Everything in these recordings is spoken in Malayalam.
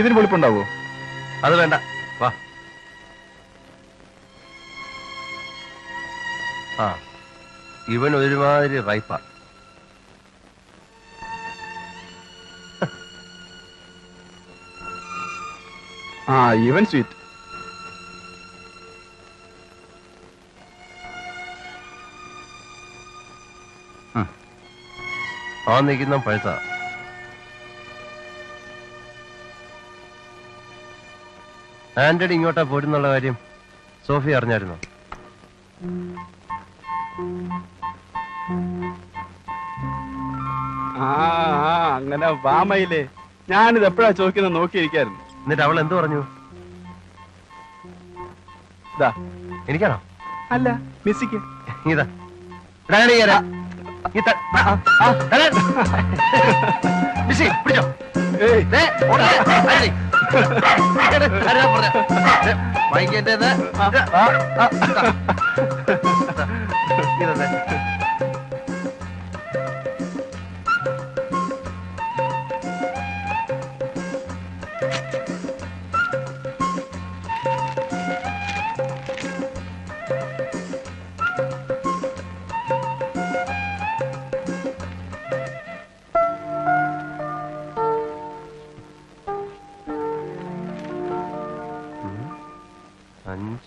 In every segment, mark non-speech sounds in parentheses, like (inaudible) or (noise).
ഇതിന് വെളുപ്പുണ്ടാവോ അത് വേണ്ട. വാ. ആ ഇവൻ ഒരുമാതിരി റൈപ്പാ ആ. ഇവൻ സ്വീറ്റ് ആ. നിൽക്കുന്ന പഴുത്ത. ആന്റണി ഇങ്ങോട്ടാ പോരുന്നുള്ള കാര്യം സോഫി അറിഞ്ഞായിരുന്നു? ആ ആ, അങ്ങനെ വാമയിലേ ഞാനിത് എപ്പോഴാ ചോദിക്കുന്നത് നോക്കിയിരിക്കായിരുന്നു. എന്നിട്ട് അവൾ എന്തു പറഞ്ഞു? ഇതാ എനിക്കാണോ? അല്ല മിസ്സിക്ക്. ഇതാ. ഈ ത- ആ, ആ, പിടിച്ചോ. ഏയ്. ദേ, ഓടി. (laughs) ഇങ്ങട്,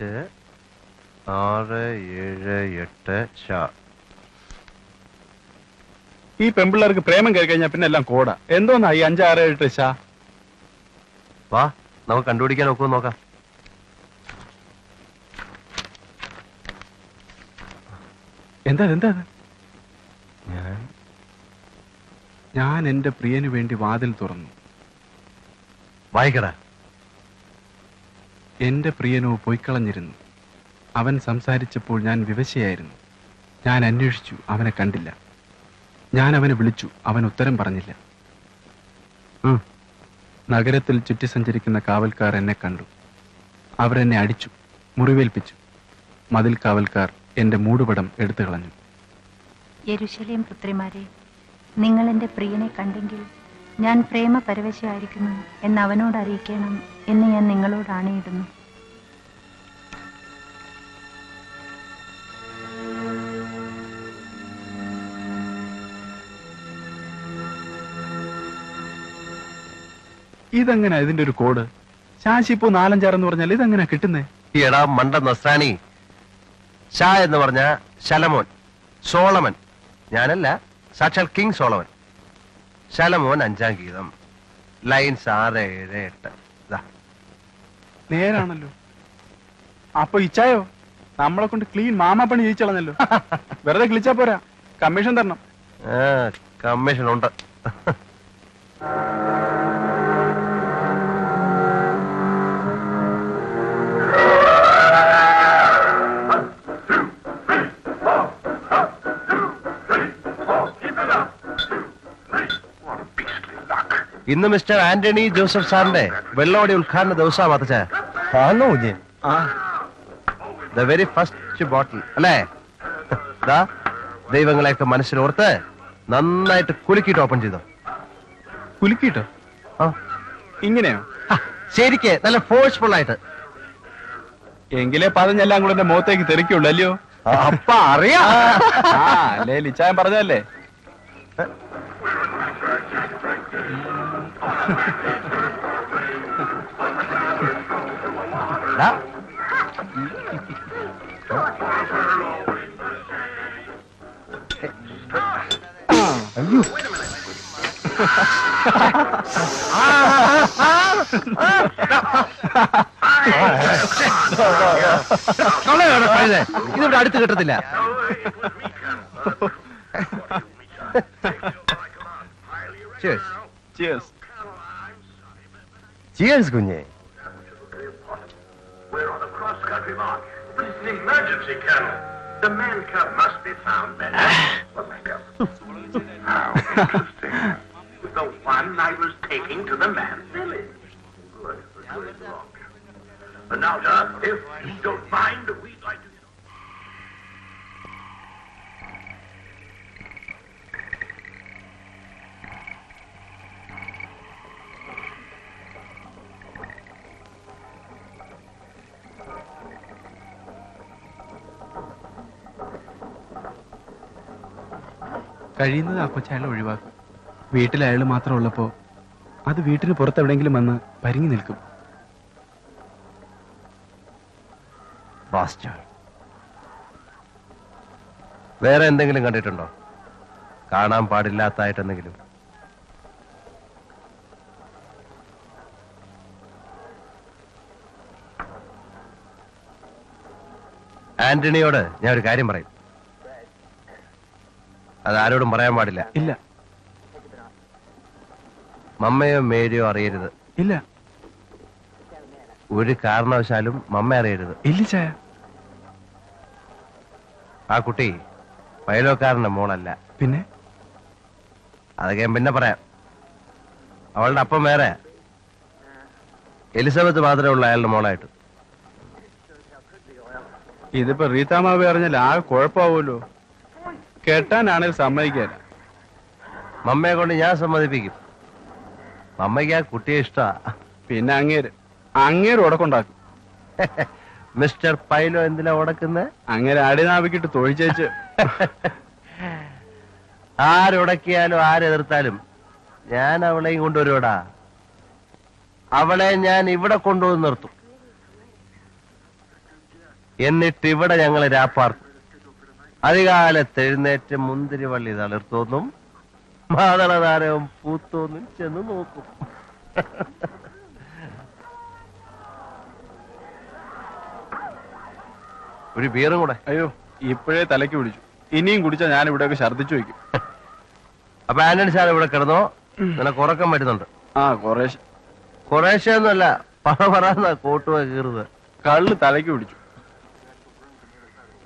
അഞ്ച് ആറ് ഏഴ് എട്ട് ഷാ ഈ പെമ്പിള്ളേർക്ക് പ്രേമം കയറി കഴിഞ്ഞാൽ പിന്നെ എല്ലാം കോടാ. എന്തോന്നാ ഈ അഞ്ചാറ് എട്ട് ഷാ വാ നമുക്ക് കണ്ടുപിടിക്കാൻ ഒക്കുമോ നോക്കാം. എന്താ എന്താ? ഞാൻ ഞാൻ എന്റെ പ്രിയന് വേണ്ടി വാതിൽ തുറന്നു. വായിക്കടാ. എന്റെ പ്രിയനോ പോയിക്കളഞ്ഞിരുന്നു. അവൻ സംസാരിച്ചപ്പോൾ ഞാൻ വിവശയായിരുന്നു. ഞാൻ അന്വേഷിച്ചു അവനെ കണ്ടില്ല. ഞാൻ അവനെ വിളിച്ചു അവൻ ഉത്തരം പറഞ്ഞില്ല. നഗരത്തിൽ ചുറ്റി സഞ്ചരിക്കുന്ന കാവൽക്കാർ എന്നെ കണ്ടു. അവരെന്നെ അടിച്ചു മുറിവേൽപ്പിച്ചു. മതിൽ കാവൽക്കാർ എന്റെ മൂടുപടം എടുത്തു കളഞ്ഞു പുത്രിമാരെ നിങ്ങൾ എന്റെ പ്രിയനെ കണ്ടെങ്കിൽ ഞാൻ പ്രേമപരവശയായിരിക്കുന്നു എന്ന് അവനോട് അറിയിക്കണം എന്ന് ഞാൻ നിങ്ങളോട് ആണയിടുന്നു. ഇതെങ്ങനെ ഇതിന്റെ ഒരു കോഡ്? ശാശിപ്പോ നാലഞ്ചാറെന്ന് പറഞ്ഞാൽ ഇതെങ്ങനെ കിട്ടുന്നേ? എടാ മണ്ട നസ്രാണി. ഷാ എന്ന് പറഞ്ഞ ശലമോൻ സോളമൻ. ഞാനല്ല സാക്ഷാൽ കിങ് സോളമൻ. ശലമോൻ അഞ്ചാം ഗീതം. ലൈൻസ് ആറ് ഏഴ് എട്ട്. നേരാണല്ലോ. അപ്പൊ ഇച്ചായോ? നമ്മളെ കൊണ്ട് ക്ലീൻ മാമാപ്പണി ജയിച്ചളഞ്ഞല്ലോ (laughs) വെറുതെ കിളിച്ചാ പോരാ. കമ്മീഷൻ തരണം. കമ്മീഷൻ ഉണ്ട്. ഇന്ന് മിസ്റ്റർ ആന്റണി ജോസഫ് സാറിന്റെ വെള്ളോടി ഉദ്ഘാടന ദിവസമാണ് മാത്തച്ച ആണോ ദ വെരി ഫസ്റ്റ് ബോട്ടിൽ അല്ലേ? ദാ ദൈവങ്ങളെയൊക്കെ മനസ്സിലോർത്ത് നന്നായിട്ട് കുലുക്കിയിട്ട് ഓപ്പൺ ചെയ്തോ. കുലുക്കിട്ടോ ആ. ഇങ്ങനെയോ? ശരിക്കേ നല്ല ഫോഴ്സ്ഫുൾ ആയിട്ട്. എങ്കിലേ പതഞ്ഞെല്ലാം കൂടെ എന്റെ മുഖത്തേക്ക് തെറിക്കുള്ളൂ അല്ലയോ? അപ്പ അറിയാം. അല്ലേ അയ്യോ. ഇതിവിടെ അടുത്ത് കിട്ടത്തില്ല. Yes, Gunye. We're on a cross-country march. But it's an emergency, Colonel. The man cub must be found, Ben. What man cub? How interesting. (laughs) the one I was taking to the man's village. Good, good, good. But now, John, if you don't mind, we കഴിയുന്നത് ആ കൊച്ചയാളെ ഒഴിവാക്കും. വീട്ടിൽ അയാൾ മാത്രം ഉള്ളപ്പോ അത് വീട്ടിന് പുറത്ത് എവിടെയെങ്കിലും വന്ന് പരിങ്ങി നിൽക്കും. വേറെ എന്തെങ്കിലും കണ്ടിട്ടുണ്ടോ? കാണാൻ പാടില്ലാത്തായിട്ടെന്തെങ്കിലും? ആന്റണിയോട് ഞാൻ ഒരു കാര്യം പറയും. അത് ആരോടും പറയാൻ പാടില്ല. ഇല്ല. മമ്മയോ മേരിയോ അറിയരുത്. ഇല്ല. ഒരു കാരണവശാലും മമ്മ അറിയരുത്. ഇല്ല ചായ. ആ കുട്ടി പൈലോക്കാരന്റെ മോളല്ല. പിന്നെ? അതൊക്കെ ഞാൻ പിന്നെ പറയാം. അവളുടെ അപ്പം വേറെ. എലിസബത്ത് മാത്രമേ ഉള്ളൂ അയാളുടെ മോളായിട്ട്. ഇതിപ്പോ റീതാമാവ് അറിഞ്ഞാൽ ആ കുഴപ്പമാവുമല്ലോ. കെട്ടാനാണെങ്കിൽ സമ്മതിക്കാൻ മമ്മയെ കൊണ്ട് ഞാൻ സമ്മതിപ്പിക്കും. മമ്മയ്ക്ക് ആ കുട്ടിയെ ഇഷ്ടാ. പിന്നെ അങ്ങേര്. അങ്ങേര് ഉടക്കുണ്ടാക്കും. (laughs) മിസ്റ്റർ പൈലോ എന്തിനാ ഉടക്കുന്നത് അങ്ങനെ അടിനാവിക്കിട്ട് തൊഴിച്ചേച്ച്. (laughs) ആരുടക്കിയാലും ആരെതിർത്താലും ഞാൻ അവളെയും കൊണ്ടുവരുവടാ. അവളെ ഞാൻ ഇവിടെ കൊണ്ടുവന്ന് നിർത്തും. എന്നിട്ട് ഇവിടെ ഞങ്ങൾ രാപ്പാർക്കും. അധികാലത്ത് എഴുന്നേറ്റ് മുന്തിരിവള്ളി തളിർത്തോന്നും മാതളതാരവും പൂത്തോന്നും ചെന്ന് നോക്കും. ഒരു ബീറും കൂടെ. അയ്യോ ഇപ്പോഴേ തലയ്ക്ക് പിടിച്ചു ഇനിയും കുടിച്ചാൽ ഞാൻ ഇവിടെയൊക്കെ ഛർദ്ദിച്ചു വയ്ക്കും. അപ്പൊ ആന്റണി സാർ ഇവിടെ കിടന്നോ? നിനക്ക് ഉറക്കം വരുന്നുണ്ട്. ആ കുറേ കുറേശ്ശെ. ഒന്നുമല്ല പറ പറന്ന കോട്ടുവ കീറുന്നത്. കള്ള് തലയ്ക്ക് പിടിച്ചു.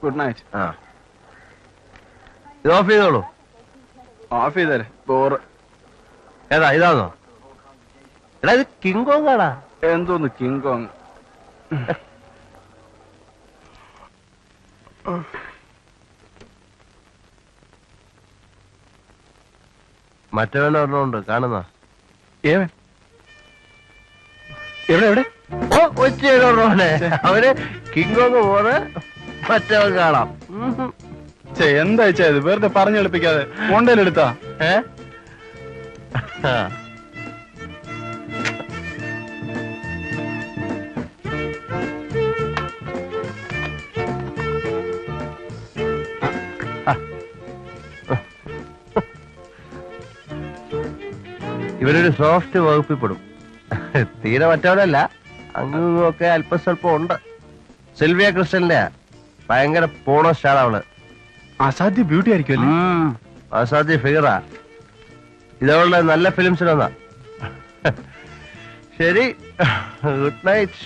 Good night. ആ. ഇത് ഓഫ് ചെയ്തോളൂ. ഓഫ് ചെയ്തേരെ. ബോറ് ഏതാ ഇതാണോ എടാ ഇത് ആടാ. എന്തോന്ന് കിങ് കോങ് മറ്റവൻ ഒരെണ്ണമുണ്ട് കാണുന്ന? ഏവൻ? എവിടെ എവിടെ? ഓ ഒച്ചയോടെ അവന് കിങ് കോങ് പോലെ മറ്റവൻ കാണാം. എന്താ ഇത്? വെറുതെ പറഞ്ഞു എളുപ്പിക്കാതെ കൊണ്ടേലെടുത്താ ഏ. ഇവരൊരു സോഫ്റ്റ് വകുപ്പിൽ പെടും. തീരെ മറ്റവരല്ല. അങ്ങും ഒക്കെ അല്പം ഉണ്ട്. സിൽവിയ ക്രിസ്റ്റലിന്റെ ഭയങ്കര പോണോ സ്റ്റാർ അവൾ അസാധ്യ ബ്യൂട്ടി ആയിരിക്കും അസാധ്യ ഫിഗറാ ഇതവളുടെ നല്ല ഫിലിംസിലൊന്നാ ശരി. ഗുഡ് നൈറ്റ്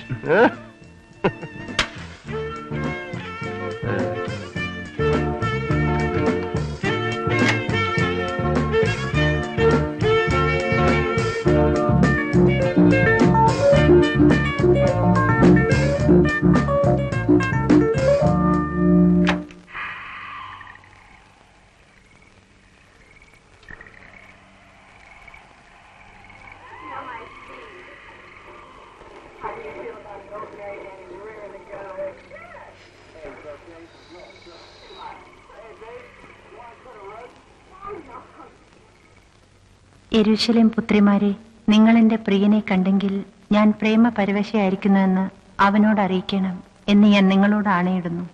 യെരൂശലേം പുത്രിമാരെ നിങ്ങൾ എന്റെ പ്രിയനെ കണ്ടെങ്കിൽ ഞാൻ പ്രേമ പരവശയായിരിക്കുന്നുവെന്ന് അവനോട് അറിയിക്കണം എന്ന് ഞാൻ നിങ്ങളോട് ആണയിടുന്നു.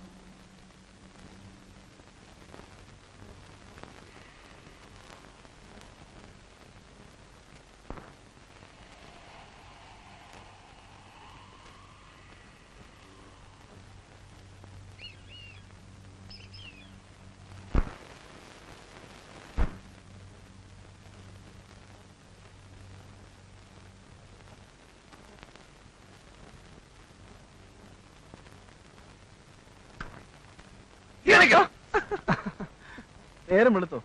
നേരം വെളുത്തോ?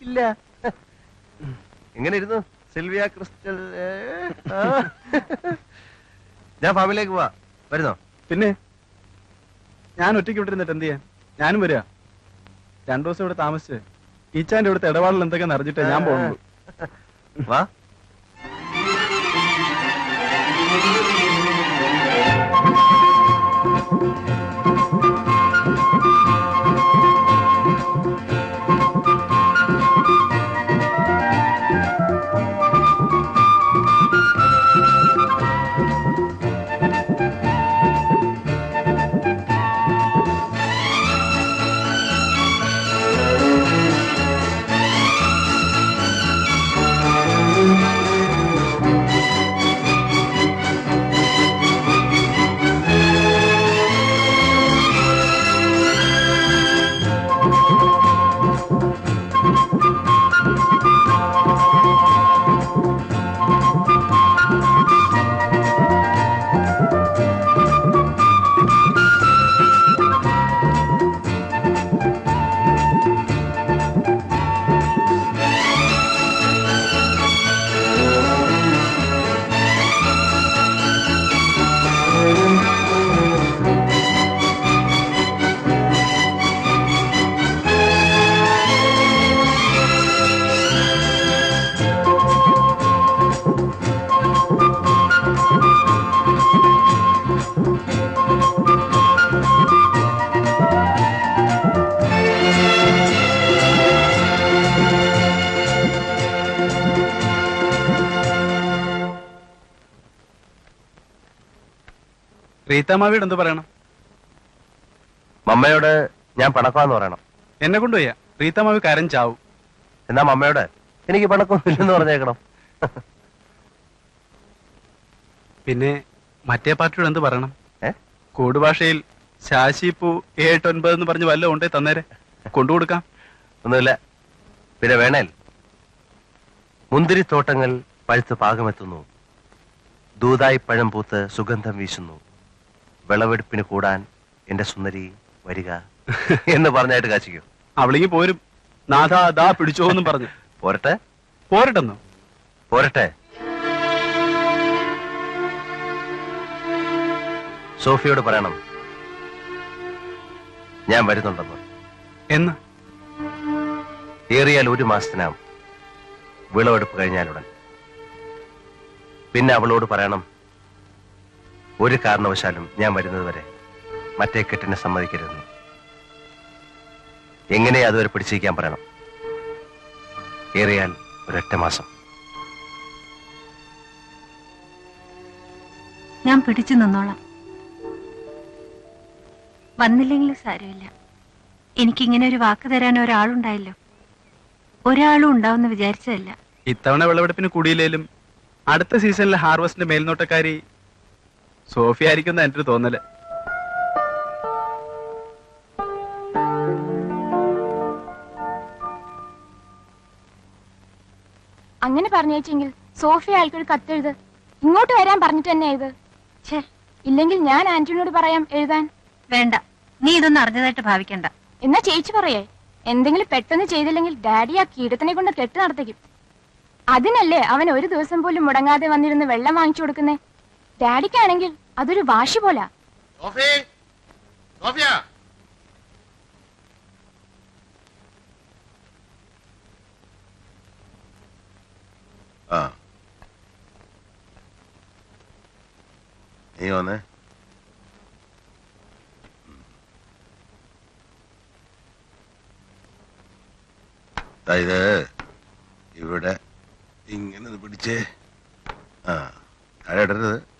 ഇല്ല. എങ്ങനെ ഇരുന്നു സിൽവിയ ക്രിസ്റ്റൽ. ഞാൻ ഫാമിലേക്ക് പോവാ. വരുന്നോ? പിന്നെ? ഞാൻ ഒറ്റയ്ക്ക് ഇവിടെ ഇരുന്നിട്ട് എന്ത് ചെയ്യാൻ? ഞാനും വരിക രണ്ടു ദിവസം ഇവിടെ താമസിച്ച്. ഈച്ചാന്റെ ഇവിടുത്തെ ഇടപാടിൽ എന്തൊക്കെയാണെന്ന് അറിഞ്ഞിട്ടേ ഞാൻ പോകുള്ളൂ വാ. റീത്തമാവിയോട് എന്ത് പറയണം? മമ്മയോട് ഞാൻ പണക്കാന്ന് പറയണം. എന്നെ കൊണ്ടുപോയ റീതാമാവി കരൻ ചാവും. എന്നാ മമ്മയോട് എനിക്ക് പണക്കൊന്നുമില്ലെന്ന് പറഞ്ഞേക്കണം. പിന്നെ മറ്റേ പാർട്ടിയോട് എന്ത് പറയണം? കോഡ് ഭാഷയിൽ ശാശിപ്പൂ ഏട്ട് ഒൻപത് എന്ന് പറഞ്ഞ് വല്ല ഉണ്ടേ തന്നേരെ. കൊണ്ടുകൊടുക്കാം ഒന്നുമില്ല. പിന്നെ വേണേൽ മുന്തിരിത്തോട്ടങ്ങൾ പഴുത്ത് പാകമെത്തുന്നു. ദൂതായി പഴം പൂത്ത് സുഗന്ധം വീശുന്നു. വിളവെടുപ്പിന് കൂടാൻ എന്റെ സുന്ദരി വരിക എന്ന് പറഞ്ഞായിട്ട് കാശിക്കോ? അവളിങ്ങി പോരും. നാഥാ ദാ പിടിച്ചോ എന്നും പറഞ്ഞു. പോരട്ടെ? പോരട്ടെന്നോ? പോരട്ടെ? സോഫിയോട് പറയണം. ഞാൻ വരുന്നുണ്ടെന്ന്. എന്ന്? ഏറിയാൽ ഒരു മാസത്തിനാവും. വിളവെടുപ്പ് കഴിഞ്ഞാലുടൻ. പിന്നെ അവളോട് പറയണം. ഒരു കാരണവശാലും ഞാൻ വരുന്നതുവരെ മറ്റേ കെട്ടിനെ സമ്മതിക്കരുതെന്ന്. എങ്ങനെ അതുവരെ പിടിച്ചിരിക്കാൻ പറയണം? ഏറിയാൽ ഒരൊറ്റ മാസം. ഞാൻ പിടിച്ചു നിന്നോളാം. വന്നില്ലെങ്കിലും സാരമില്ല. എനിക്കിങ്ങനെ ഒരു വാക്ക് തരാൻ ഒരാളുണ്ടായല്ലോ. ഒരാളും ഉണ്ടാവുമെന്ന് വിചാരിച്ചതല്ല. ഇത്തവണ വിളവെടുപ്പിന് കൂടിയില്ലേലും അടുത്ത സീസണിലെ ഹാർവസ്റ്റിന്റെ മേൽനോട്ടക്കാരി സോഫി ആയിരിക്കും എന്ന് ഒരു തോന്നൽ. അങ്ങനെ പറഞ്ഞേച്ചെങ്കിൽ സോഫിയ ആൾക്കൊരു കത്തെഴുത്. ഇങ്ങോട്ട് വരാൻ പറഞ്ഞിട്ട് തന്നെ ഇത്. ഛേ ഇല്ലെങ്കിൽ ഞാൻ ആന്റണിയോട് പറയാം എഴുതാൻ. വേണ്ട നീ ഇതൊന്നും അറിഞ്ഞതായിട്ട് ഭാവിക്കണ്ട. എന്നാ ചേച്ചി പറയേ എന്തെങ്കിലും പെട്ടെന്ന് ചെയ്തില്ലെങ്കിൽ ഡാഡി ആ കീടത്തിനെ കൊണ്ട് കെട്ട് നടത്തിക്കും. അതിനല്ലേ അവൻ ഒരു ദിവസം പോലും മുടങ്ങാതെ വന്നിരുന്ന് വെള്ളം വാങ്ങിച്ചു കൊടുക്കുന്നേ? ഡാഡിക്കാണെങ്കിൽ അതൊരു വാശി പോലാ. ആ. നീ വന്നേ. ദാ ഇത്. ഇവിടെ. ഇങ്ങനെ പിടിച്ചേ. ആ താഴെ ഇടരുത്.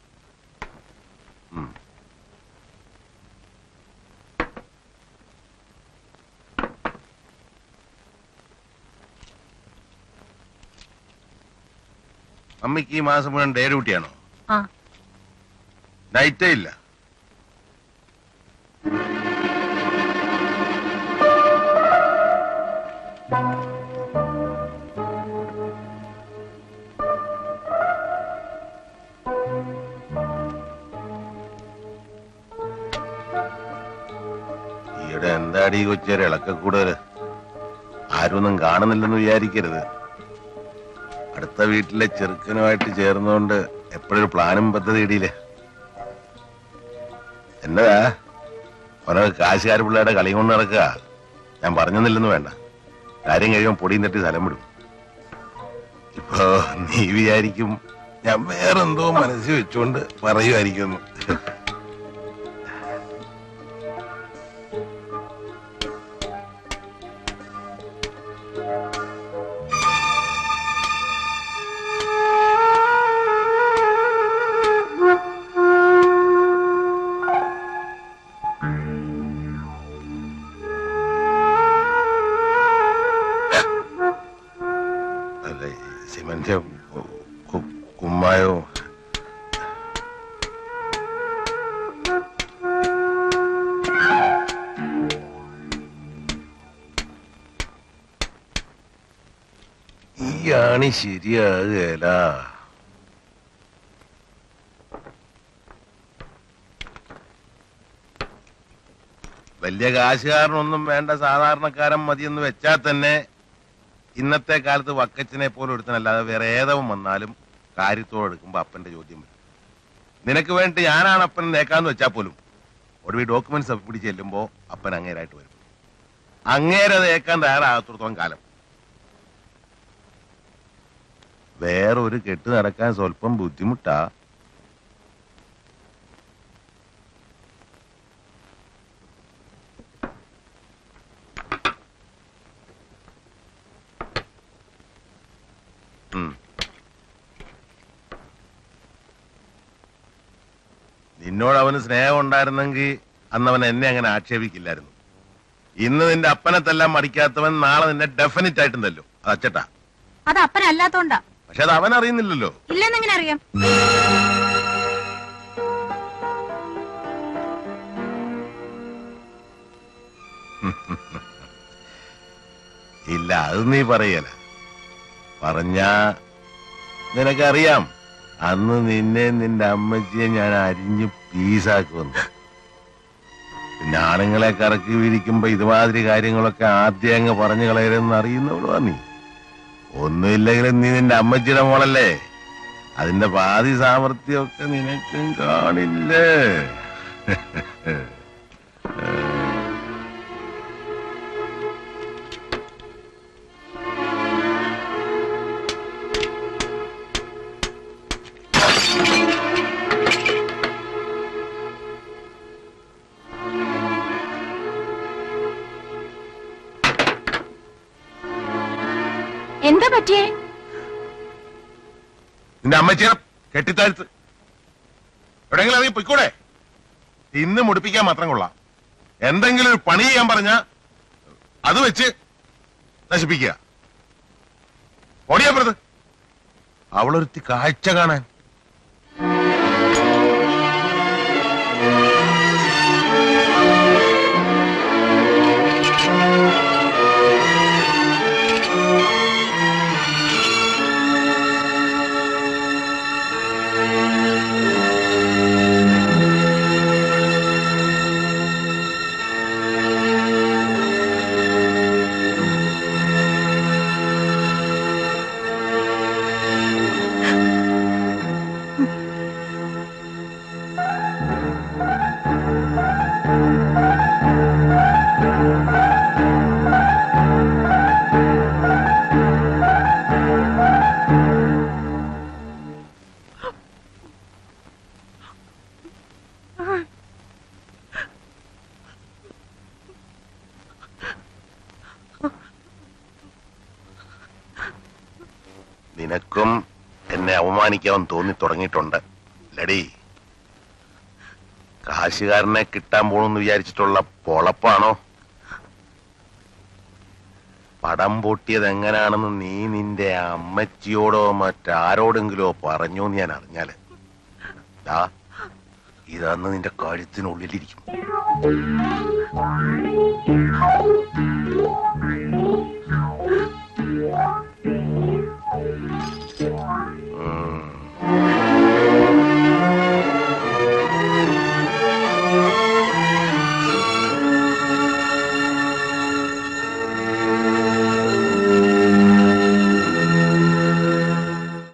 അമ്മയ്ക്ക് ഈ മാസം മുഴുവൻ ഡേ ഡ്യൂട്ടിയാണോ നൈറ്റേ ഇല്ല. ഈ കൊച്ചേരെ ഇളക്ക കൂടുതൽ. ആരൊന്നും കാണുന്നില്ലെന്ന് വിചാരിക്കരുത്. അടുത്ത വീട്ടിലെ ചെറുക്കനുമായിട്ട് ചേർന്നുകൊണ്ട് എപ്പോഴൊരു പ്ലാനും പദ്ധതി ഇടിയില്ലേ എന്നതാ? ഓരോ കാശുകാർ പിള്ളേരുടെ കളി കൊണ്ട് നടക്കുക. ഞാൻ പറഞ്ഞെന്നില്ലെന്ന് വേണ്ട. കാര്യം കഴിയുമ്പോൾ പൊടിയും തട്ടി സ്ഥലം വിടും. ഇപ്പോ നീ വിചാരിക്കും ഞാൻ വേറെന്തോ മനസ്സിൽ വെച്ചുകൊണ്ട് പറയുമായിരിക്കുന്നു ആണി ശരിയാകുകയല്ല വലിയ കാശുകാരനൊന്നും വേണ്ട സാധാരണക്കാരൻ മതിയെന്ന് വെച്ചാൽ തന്നെ ഇന്നത്തെ കാലത്ത് വക്കച്ചനെ പോലെ ഒരുത്തനല്ലാതെ വേറെ ഏതവൻ വന്നാലും കാര്യത്തോടെ എടുക്കുമ്പോ അപ്പന്റെ ചോദ്യം വരും. നിനക്ക് വേണ്ടി ഞാനാണ് അപ്പൻ നേക്കാന്ന് വെച്ചാൽ പോലും ഒടുവിൽ ഡോക്യുമെന്റ്സ് പിടി ചെല്ലുമ്പോ അപ്പൻ അങ്ങേരായിട്ട് വരും. അങ്ങേരെ ഏക്കാൻ തയ്യാറാകത്തോളം കാലം. വേറെ ഒരു കെട്ട് നടക്കാൻ സ്വല്പം ബുദ്ധിമുട്ടാ. നിന്നോട് അവന് സ്നേഹം ഉണ്ടായിരുന്നെങ്കിൽ അന്ന് അവൻ എന്നെ അങ്ങനെ ആക്ഷേപിക്കില്ലായിരുന്നു. ഇന്ന് നിന്റെ അപ്പനെ മടിക്കാത്തവൻ നാളെ നിന്നെ ഡെഫിനറ്റ് ആയിട്ടും തല്ലും അച്ചട്ടാ അത് അപ്പനല്ലാത്തോണ്ടാ പക്ഷെ അത് അവൻ അറിയുന്നില്ലല്ലോ. ഇല്ലെന്നെങ്ങനെ അറിയാം? (laughs) ഇല്ല അത് നീ പറയല. പറഞ്ഞ നിനക്കറിയാം അന്ന് നിന്നെ നിന്റെ അമ്മച്ചിയെ ഞാൻ അരിഞ്ഞ് പീസാക്കുമെന്ന്. പിന്നെ ആണുങ്ങളെ കറക്കി വിരിക്കുമ്പോ ഇതുമാതിരി കാര്യങ്ങളൊക്കെ ആദ്യം അങ്ങ് പറഞ്ഞു കളയരുതെന്ന് അറിയുന്നവളുവാ നീ. ഒന്നുമില്ലെങ്കിലും നീ നിന്റെ അമ്മച്ചിയുടെ മോളല്ലേ? അതിന്റെ പാതി സാമർഥ്യമൊക്കെ നിനക്കും കാണില്ലേ? (laughs) പറ്റിയേ? നിന്റെ അമ്മച്ചിയെ കെട്ടിത്താഴ്ത്ത്. എവിടെങ്കിലും ഇറങ്ങി പൊയ്ക്കൂടെ? ഇന്ന് മുടിപ്പിക്കാൻ മാത്രം കൊള്ളാം. എന്തെങ്കിലും ഒരു പണി ചെയ്യാൻ പറഞ്ഞ അത് വെച്ച് നശിപ്പിക്കുക. ഓടിയപ്പുറത്ത് അവളൊരുത്തി കാഴ്ച കാണാൻ. എന്നെ തോന്നി തുടങ്ങിയിട്ടുണ്ട്. ലടി കാശുകാരനെ കിട്ടാൻ പോണെന്ന് വിചാരിച്ചിട്ടുള്ള പൊളപ്പാണോ? പടം പൊട്ടിയത് എങ്ങനെയാണെന്ന് നീ നിന്റെ അമ്മച്ചിയോടോ മറ്റാരോടെങ്കിലോ പറഞ്ഞു എന്ന് ഞാൻ അറിഞ്ഞാൽ. ദാ ഇതന്ന് നിന്റെ കഴുത്തിനുള്ളിലിരിക്കും.